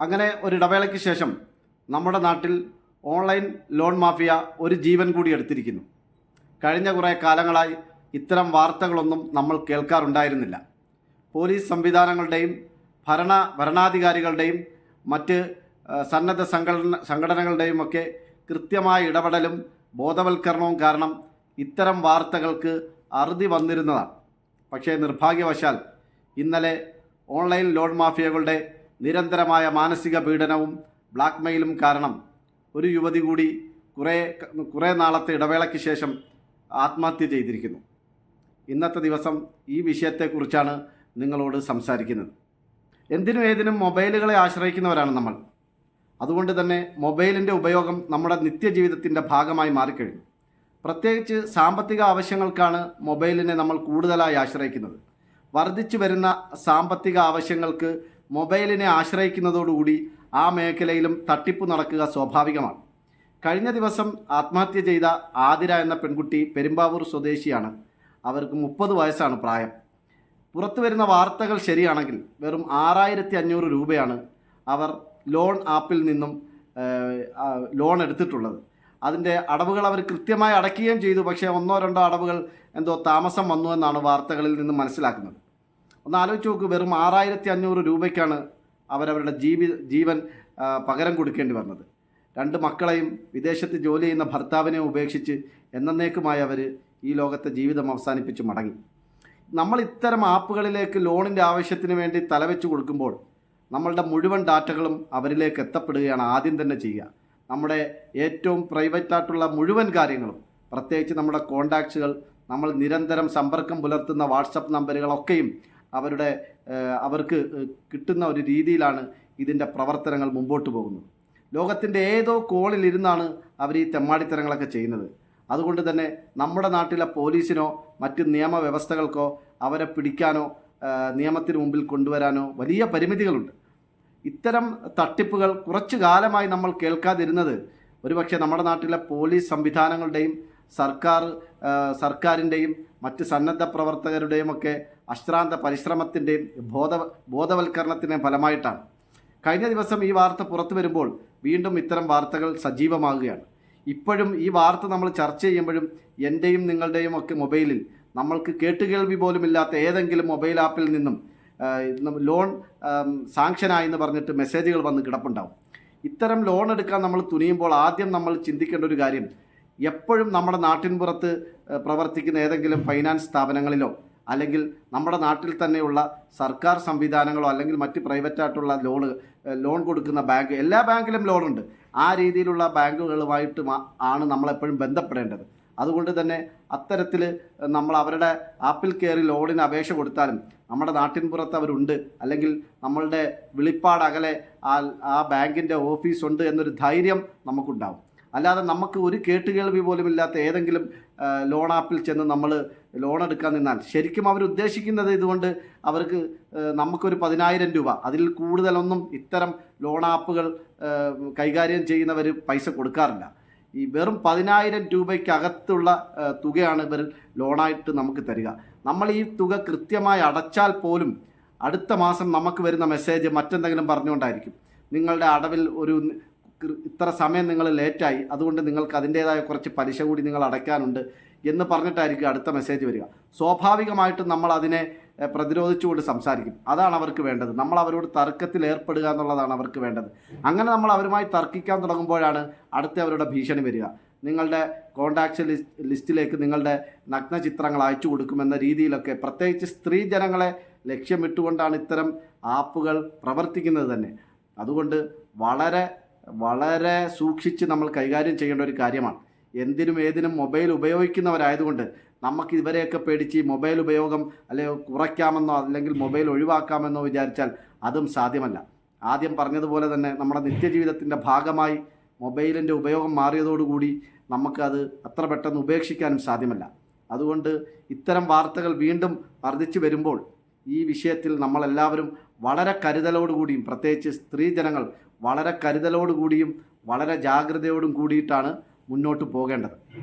അങ്ങനെ ഒരു ഇടവേളയ്ക്ക് ശേഷം നമ്മുടെ നാട്ടിൽ ഓൺലൈൻ ലോൺ മാഫിയ ഒരു ജീവൻ കൂടി എടുത്തിരിക്കുന്നു. കഴിഞ്ഞ കുറേ കാലങ്ങളായി ഇത്തരം വാർത്തകളൊന്നും നമ്മൾ കേൾക്കാറുണ്ടായിരുന്നില്ല. പോലീസ് സംവിധാനങ്ങളുടെയും ഭരണ ഭരണാധികാരികളുടെയും മറ്റ് സന്നദ്ധ സംഘടന സംഘടനകളുടെയും ഒക്കെ കൃത്യമായ ഇടപെടലും ബോധവൽക്കരണവും കാരണം ഇത്തരം വാർത്തകൾക്ക് അറുതി വന്നിരുന്നതാണ്. പക്ഷേ നിർഭാഗ്യവശാൽ ഇന്നലെ ഓൺലൈൻ ലോൺ മാഫിയകളുടെ നിരന്തരമായ മാനസിക പീഡനവും ബ്ലാക്ക്മെയിലും കാരണം ഒരു യുവതി കൂടി കുറേ കുറേ നാളത്തെ ഇടവേളയ്ക്ക് ശേഷം ആത്മഹത്യ ചെയ്തിരിക്കുന്നു. ഇന്നത്തെ ദിവസം ഈ വിഷയത്തെക്കുറിച്ചാണ് നിങ്ങളോട് സംസാരിക്കുന്നത്. എന്തിനും ഏതിനും മൊബൈലുകളെ ആശ്രയിക്കുന്നവരാണ് നമ്മൾ. അതുകൊണ്ട് തന്നെ മൊബൈലിന്റെ ഉപയോഗം നമ്മുടെ നിത്യജീവിതത്തിന്റെ ഭാഗമായി മാറിക്കഴിഞ്ഞു. പ്രത്യേകിച്ച് സാമ്പത്തിക ആവശ്യങ്ങൾക്കാണ് മൊബൈലിനെ നമ്മൾ കൂടുതലായി ആശ്രയിക്കുന്നത്. വർദ്ധിച്ചു വരുന്ന സാമ്പത്തിക ആവശ്യങ്ങൾക്ക് മൊബൈലിനെ ആശ്രയിക്കുന്നതോടുകൂടി ആ മേഖലയിലും തട്ടിപ്പ് നടക്കുക സ്വാഭാവികമാണ്. കഴിഞ്ഞ ദിവസം ആത്മഹത്യ ചെയ്ത ആതിര എന്ന പെൺകുട്ടി പെരുമ്പാവൂർ സ്വദേശിയാണ്. അവർക്ക് മുപ്പത് വയസ്സാണ് പ്രായം. പുറത്തു വരുന്ന വാർത്തകൾ ശരിയാണെങ്കിൽ വെറും ആറായിരത്തി അഞ്ഞൂറ് രൂപയാണ് അവർ ലോൺ ആപ്പിൽ നിന്നും ലോൺ എടുത്തിട്ടുള്ളത്. അതിന്റെ അടവുകൾ അവർ കൃത്യമായി അടയ്ക്കുകയും ചെയ്തു. പക്ഷേ ഒന്നോ രണ്ടോ അടവുകൾ എന്തോ താമസം വന്നു എന്നാണ് വാർത്തകളിൽ നിന്ന് മനസ്സിലാക്കുന്നത്. ഒന്ന് ആലോചിച്ച് നോക്ക് വെറും ആറായിരത്തി അഞ്ഞൂറ് രൂപയ്ക്കാണ് അവരവരുടെ ജീവി ജീവൻ പകരം കൊടുക്കേണ്ടി വന്നത്. രണ്ട് മക്കളെയും വിദേശത്ത് ജോലി ചെയ്യുന്ന ഭർത്താവിനെ ഉപേക്ഷിച്ച് എന്നേക്കുമായി അവർ ഈ ലോകത്തെ ജീവിതം അവസാനിപ്പിച്ച് മടങ്ങി. നമ്മൾ ഇത്തരം ആപ്പുകളിലേക്ക് ലോണിന്റെ ആവശ്യത്തിന് വേണ്ടി തലവെച്ച് കൊടുക്കുമ്പോൾ നമ്മളുടെ മുഴുവൻ ഡാറ്റകളും അവരിലേക്ക് എത്തപ്പെടുകയാണ് ആദ്യം തന്നെ ചെയ്യുക. നമ്മുടെ ഏറ്റവും പ്രൈവറ്റ് ആയിട്ടുള്ള മുഴുവൻ കാര്യങ്ങളും പ്രത്യേകിച്ച് നമ്മുടെ കോണ്ടാക്ട്സുകൾ നമ്മൾ നിരന്തരം സമ്പർക്കം പുലർത്തുന്ന വാട്സപ്പ് നമ്പറുകളൊക്കെയും അവരുടെ അവർക്ക് കിട്ടുന്ന ഒരു രീതിയിലാണ് ഇതിന്റെ പ്രവർത്തനങ്ങൾ മുമ്പോട്ട് പോകുന്നത്. ലോകത്തിന്റെ ഏതോ കോണിലിരുന്നാണ് അവർ ഈ തെമ്മാടിത്തരങ്ങളൊക്കെ ചെയ്യുന്നത്. അതുകൊണ്ട് തന്നെ നമ്മുടെ നാട്ടിലെ പോലീസിനോ മറ്റ് നിയമവ്യവസ്ഥകൾക്കോ അവരെ പിടിക്കാനോ നിയമത്തിന് മുമ്പിൽ കൊണ്ടുവരാനോ വലിയ പരിമിതികളുണ്ട്. ഇത്തരം തട്ടിപ്പുകൾ കുറച്ചു കാലമായി നമ്മൾ കേൾക്കാതിരുന്നത് ഒരുപക്ഷെ നമ്മുടെ നാട്ടിലെ പോലീസ് സംവിധാനങ്ങളുടെയും സർക്കാർ സർക്കാരിന്റെയും മറ്റ് സന്നദ്ധ പ്രവർത്തകരുടെയും ഒക്കെ അശ്രാന്ത പരിശ്രമത്തിന്റെയും ബോധ ബോധവൽക്കരണത്തിന്റെയും ഫലമായിട്ടാണ്. കഴിഞ്ഞ ദിവസം ഈ വാർത്ത പുറത്തു വരുമ്പോൾ വീണ്ടും ഇത്തരം വാർത്തകൾ സജീവമാകുകയാണ്. ഇപ്പോഴും ഈ വാർത്ത നമ്മൾ ചർച്ച ചെയ്യുമ്പോഴും എന്റെയും നിങ്ങളുടെയും ഒക്കെ മൊബൈലിൽ നമ്മൾക്ക് കേട്ടുകേൾവി പോലും ഇല്ലാത്ത ഏതെങ്കിലും മൊബൈൽ ആപ്പിൽ നിന്നും ലോൺ സാങ്ഷനായി എന്ന് പറഞ്ഞിട്ട് മെസ്സേജുകൾ വന്ന് കിടപ്പുണ്ടാവും. ഇത്തരം ലോൺ എടുക്കാൻ നമ്മൾ തുനിയുമ്പോൾ ആദ്യം നമ്മൾ ചിന്തിക്കേണ്ട ഒരു കാര്യം എപ്പോഴും നമ്മുടെ നാട്ടിൻപുറത്ത് പുറത്ത് പ്രവർത്തിക്കുന്ന ഏതെങ്കിലും ഫൈനാൻസ് സ്ഥാപനങ്ങളിലോ അല്ലെങ്കിൽ നമ്മുടെ നാട്ടിൽ തന്നെയുള്ള സർക്കാർ സംവിധാനങ്ങളോ അല്ലെങ്കിൽ മറ്റ് പ്രൈവറ്റായിട്ടുള്ള ലോൺ ലോൺ കൊടുക്കുന്ന ബാങ്ക് എല്ലാ ബാങ്കിലും ലോണുണ്ട് ആ രീതിയിലുള്ള ബാങ്കുകളുമായിട്ട് ആണ് നമ്മളെപ്പോഴും ബന്ധപ്പെടേണ്ടത്. അതുകൊണ്ട് തന്നെ അത്തരത്തിൽ നമ്മൾ അവരുടെ ആപ്പിൽ കയറി ലോണിന് അപേക്ഷ കൊടുത്താലും നമ്മുടെ നാട്ടിൻ പുറത്ത് അവരുണ്ട്. അല്ലെങ്കിൽ നമ്മളുടെ വിളിപ്പാട് അകലെ ആ ആ ബാങ്കിന്റെ ഓഫീസുണ്ട് എന്നൊരു ധൈര്യം നമുക്കുണ്ടാവും. അല്ലാതെ നമുക്ക് ഒരു കേട്ടുകേൾവി പോലും ഇല്ലാത്ത ഏതെങ്കിലും ലോൺ ആപ്പിൽ ചെന്ന് നമ്മൾ ലോൺ എടുക്കാൻ നിന്നാൽ. ശരിക്കും അവർ ഉദ്ദേശിക്കുന്നത് ഇതുകൊണ്ട് അവർക്ക് നമുക്കൊരു പതിനായിരം രൂപ. അതിൽ കൂടുതലൊന്നും ഇത്തരം ലോൺ ആപ്പുകൾ കൈകാര്യം ചെയ്യുന്നവർ പൈസ കൊടുക്കാറില്ല. ഈ വെറും പതിനായിരം രൂപയ്ക്കകത്തുള്ള തുകയാണ് ഇവർ ലോണായിട്ട് നമുക്ക് തരിക. നമ്മൾ ഈ തുക കൃത്യമായി അടച്ചാൽ പോലും അടുത്ത മാസം നമുക്ക് വരുന്ന മെസ്സേജ് മറ്റെന്തെങ്കിലും പറഞ്ഞുകൊണ്ടായിരിക്കും. നിങ്ങളുടെ അടവിൽ ഒരു ഇത്ര സമയം നിങ്ങൾ ലേറ്റായി. അതുകൊണ്ട് നിങ്ങൾക്ക് അതിന്റേതായ കുറച്ച് പലിശ കൂടി നിങ്ങൾ അടയ്ക്കാനുണ്ട് എന്ന് പറഞ്ഞിട്ടായിരിക്കും അടുത്ത മെസ്സേജ് വരിക. സ്വാഭാവികമായിട്ടും നമ്മൾ അതിനെ പ്രതിരോധിച്ചുകൊണ്ട് സംസാരിക്കും. അതാണ് അവർക്ക് വേണ്ടത്. നമ്മൾ അവരോട് തർക്കത്തിൽ ഏർപ്പെടുക എന്നുള്ളതാണ് അവർക്ക് വേണ്ടത്. അങ്ങനെ നമ്മൾ അവരുമായി തർക്കിക്കാൻ തുടങ്ങുമ്പോഴാണ് അടുത്ത അവരുടെ ഭീഷണി വരിക. നിങ്ങളുടെ കോണ്ടാക്ട് ലിസ്റ്റ് ലിസ്റ്റിലേക്ക് നിങ്ങളുടെ നഗ്ന ചിത്രങ്ങൾ അയച്ചു കൊടുക്കുമെന്ന രീതിയിലൊക്കെ പ്രത്യേകിച്ച് സ്ത്രീ ജനങ്ങളെ ലക്ഷ്യമിട്ടുകൊണ്ടാണ് ഇത്തരം ആപ്പുകൾ പ്രവർത്തിക്കുന്നത് തന്നെ. അതുകൊണ്ട് വളരെ വളരെ സൂക്ഷിച്ച് നമ്മൾ കൈകാര്യം ചെയ്യേണ്ട ഒരു കാര്യമാണ്. എന്തിനും ഏതിനും മൊബൈൽ ഉപയോഗിക്കുന്നവരായതുകൊണ്ട് നമുക്ക് ഇവരെയൊക്കെ പേടിച്ച് മൊബൈൽ ഉപയോഗം അല്ലെങ്കിൽ കുറയ്ക്കാമെന്നോ അല്ലെങ്കിൽ മൊബൈൽ ഒഴിവാക്കാമെന്നോ വിചാരിച്ചാൽ അതും സാധ്യമല്ല. ആദ്യം പറഞ്ഞതുപോലെ തന്നെ നമ്മുടെ നിത്യജീവിതത്തിന്റെ ഭാഗമായി മൊബൈലിന്റെ ഉപയോഗം മാറിയതോടുകൂടി നമുക്കത് അത്ര പെട്ടെന്ന് ഉപേക്ഷിക്കാനും സാധ്യമല്ല. അതുകൊണ്ട് ഇത്തരം വാർത്തകൾ വീണ്ടും വർദ്ധിച്ചു വരുമ്പോൾ ഈ വിഷയത്തിൽ നമ്മളെല്ലാവരും വളരെ കരുതലോടുകൂടിയും പ്രത്യേകിച്ച് സ്ത്രീജനങ്ങൾ വളരെ കരുതലോടുകൂടിയും വളരെ ജാഗ്രതയോടും കൂടിയിട്ടാണ് മുന്നോട്ട് പോകേണ്ടത്.